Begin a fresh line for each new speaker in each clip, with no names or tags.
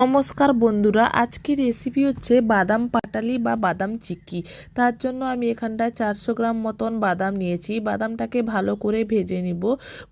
নমস্কার বন্ধুরা, আজকের রেসিপি হচ্ছে বাদাম পাটালি বা বাদাম চিক্কি। তার জন্য আমি এখানটায় চারশো গ্রাম মতন বাদাম নিয়েছি। বাদামটাকে ভালো করে ভেজে নিব।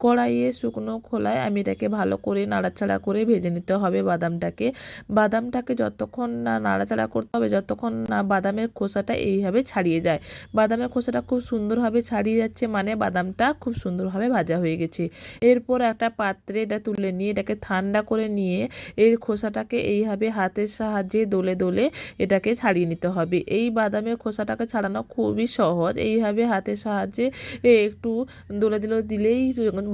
কড়াইয়ে শুকনো খোলায় আমি এটাকে ভালো করে নাড়াচাড়া করে ভেজে নিতে হবে বাদামটাকে। বাদামটাকে যতক্ষণ না নাড়াচাড়া করতে হবে, যতক্ষণ না বাদামের খোসাটা এইভাবে ছাড়িয়ে যায়। বাদামের খোসাটা খুব সুন্দরভাবে ছাড়িয়ে যাচ্ছে মানে বাদামটা খুব সুন্দরভাবে ভাজা হয়ে গেছে। এরপর একটা পাত্রে এটা তুলে নিয়ে এটাকে ঠান্ডা করে নিয়ে এর খোসাটাকে এইভাবে হাতের সাহায্যে দোলে দোলে এটাকে ছাড়িয়ে নিতে হবে। এই বাদামের খোসাটাকে ছাড়ানো খুবই সহজ। এইভাবে হাতের সাহায্যে একটু দোলে দোলে দিলেই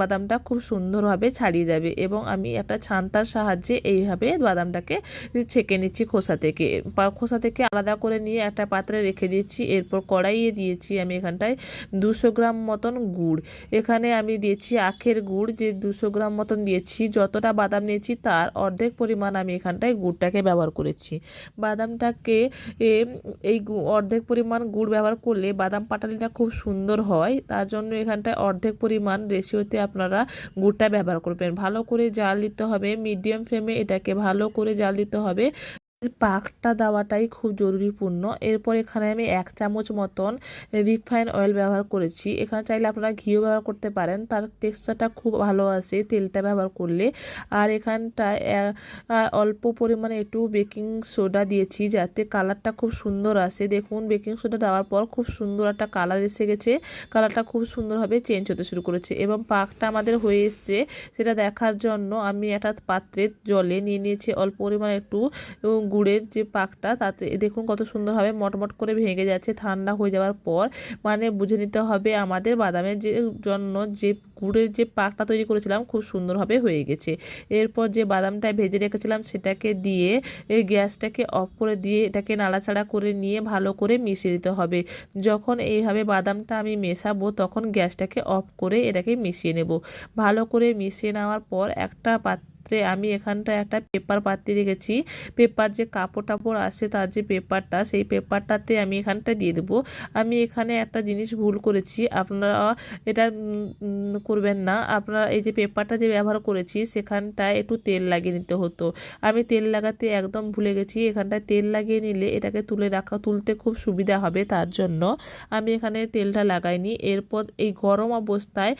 বাদামটা খুব সুন্দরভাবে ছাড়িয়ে যাবে এবং আমি একটা ছান্তার সাহায্যে এইভাবে বাদামটাকে ছেঁকে নিচ্ছি খোসা থেকে। খোসা থেকে আলাদা করে নিয়ে একটা পাত্রে রেখে দিয়েছি। এরপর কড়াইয়ে দিয়েছি আমি এখানটায় দুশো গ্রাম মতন গুড়। এখানে আমি দিয়েছি আখের গুড়। যে দুশো গ্রাম মতন দিয়েছি, যতটা বাদাম নিয়েছি তার অর্ধেক পরিমাণ আমি এখানটায় গুড়টাকে ব্যবহার করেছি। বাদামটাকে এই অর্ধেক পরিমাণ গুড় ব্যবহার করলে বাদাম পাটালিটা খুব সুন্দর হয়। তার জন্য এখানটায় অর্ধেক পরিমাণ রেশিওতে আপনারা গুড়টা ব্যবহার করবেন। ভালো করে জাল দিতে হবে, মিডিয়াম ফ্লেমে এটাকে ভালো করে জাল দিতে হবে। পাকটা দেওয়াটাই খুব জরুরিপূর্ণ। এরপর এখানে আমি এক চামচ মতন রিফাইন অয়েল ব্যবহার করেছি। এখানে চাইলে আপনারা ঘিও ব্যবহার করতে পারেন। তার টেক্সচারটা খুব ভালো আসে তেলটা ব্যবহার করলে। আর এখানটায় অল্প পরিমাণে একটু বেকিং সোডা দিয়েছি যাতে কালারটা খুব সুন্দর আসে। দেখুন, বেকিং সোডা দেওয়ার পর খুব সুন্দর একটা কালার এসে গেছে। কালারটা খুব সুন্দরভাবে চেঞ্জ হতে শুরু করেছে এবং পাকটা আমাদের হয়ে এসছে। সেটা দেখার জন্য আমি একটা পাত্রে জলে নিয়ে নিয়েছি। অল্প পরিমাণে একটু গুড়ের যে পাকটা, তাতে দেখুন কত সুন্দরভাবে মটমট করে ভেঙে যাচ্ছে, ঠান্ডা হয়ে যাওয়ার পর। মানে বুঝে নিতে হবে আমাদের বাদামের যে জন্য যে গুড়ের যে পাকটা তৈরি করেছিলাম, খুব সুন্দরভাবে হয়ে গেছে। এরপর যে বাদামটা ভেজে রেখেছিলাম, সেটাকে দিয়ে গ্যাসটাকে অফ করে দিয়ে এটাকে নাড়াচাড়া করে নিয়ে ভালো করে মিশিয়ে দিতে হবে। যখন এইভাবে বাদামটা আমি মেশাবো, তখন গ্যাসটাকে অফ করে এটাকে মিশিয়ে নেব। ভালো করে মিশিয়ে নেওয়ার পর একটা পাত্রে আমি এখানটায় একটা পেপার পাতি রেখেছি। পেপার যে কাপড় টাপড় আসে তার যে পেপারটা সেই পেপারটাতে আমি এখানটা দিয়ে দেবো। আমি এখানে একটা জিনিস ভুল করেছি, আপনারা এটা করবেন না। আপনারা এই যে পেপারটা যে ব্যবহার করেছি, সেখানটায় একটু তেল লাগিয়ে নিতে হতো। আমি তেল লাগাতে একদম ভুলে গেছি, এখানটায় তেল লাগিয়ে নিলে এটাকে তুলে রাখা, তুলতে খুব সুবিধা হবে তার জন্য। আমি এখানে তেলটা লাগাইনি। এরপর এই গরম অবস্থায়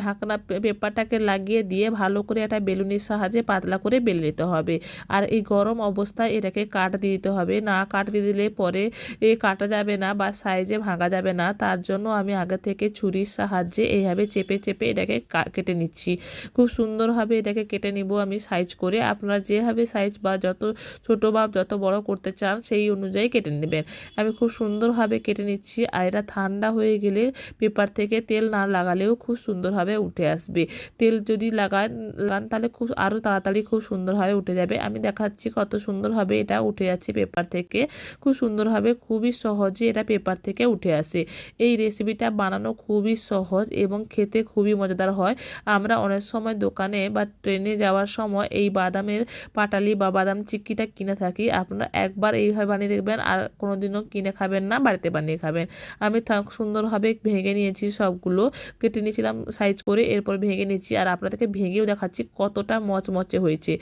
ঢাকনা পেপারটাকে লাগিয়ে দিয়ে ভালো করে একটা বেলুনের সাহায্যে পাতলা করে বেলে নিতে হবে। আর এই গরম অবস্থায় এটাকে কাট দিয়ে দিতে হবে। না কাট দিয়ে দিলে পরে এ কাটা যাবে না বা সাইজে ভাঙা যাবে না। তার জন্য আমি আগে থেকে ছুরির সাহায্যে এইভাবে চেপে চেপে এটাকে কেটে নিচ্ছি। খুব সুন্দরভাবে এটাকে কেটে নিব আমি সাইজ করে। আপনারা যেভাবে সাইজ বা যত ছোট বা যত বড় করতে চান সেই অনুযায়ী কেটে নেবেন। আমি খুব সুন্দরভাবে কেটে নিচ্ছি আর এটা ঠান্ডা হয়ে গেলে পেপার থেকে তেল না লাগালেও খুব সুন্দরভাবে উঠে আসবে। তেল যদি লাগান লাগান তাহলে খুব আরও তাড়াতাড়ি খুব সুন্দরভাবে উঠে যাবে। আমি দেখাচ্ছি কত সুন্দরভাবে এটা উঠে যাচ্ছে পেপার থেকে। খুব সুন্দরভাবে খুবই সহজে এটা পেপার থেকে উঠে আসে। এই রেসিপিটা বানানো খুবই সহজ এবং খেতে খুবই মজাদার হয়। আমরা অনেক সময় দোকানে বা ট্রেনে যাওয়ার সময় এই বাদামের পাটালি বা বাদাম চিক্কিটা কিনে থাকি। আপনারা একবার এইভাবে বানিয়ে দেখবেন আর কোনোদিনও কিনে খাবেন না, বাড়িতে বানিয়ে খাবেন। আমি সুন্দরভাবে ভেঙে নিয়েছি সবগুলো। কেটে নিয়েছিলাম সাইজ করে, এরপর ভেঙে নিয়েছি। আর আপনাদেরকে ভেঙেও দেখাচ্ছি কতটা মচমচে হয়েছে।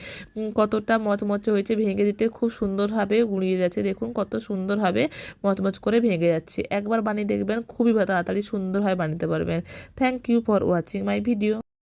কতটা মচমচে হয়েছে ভেঙে দিতে খুব সুন্দরভাবে গুঁড়িয়ে যাচ্ছে। দেখুন কত সুন্দরভাবে মচমচ করে ভেঙে যাচ্ছে। একবার বানিয়ে দেখবেন খুবই তাড়াতাড়ি সুন্দরভাবে বানাতে পারবেন। Thank you for watching my video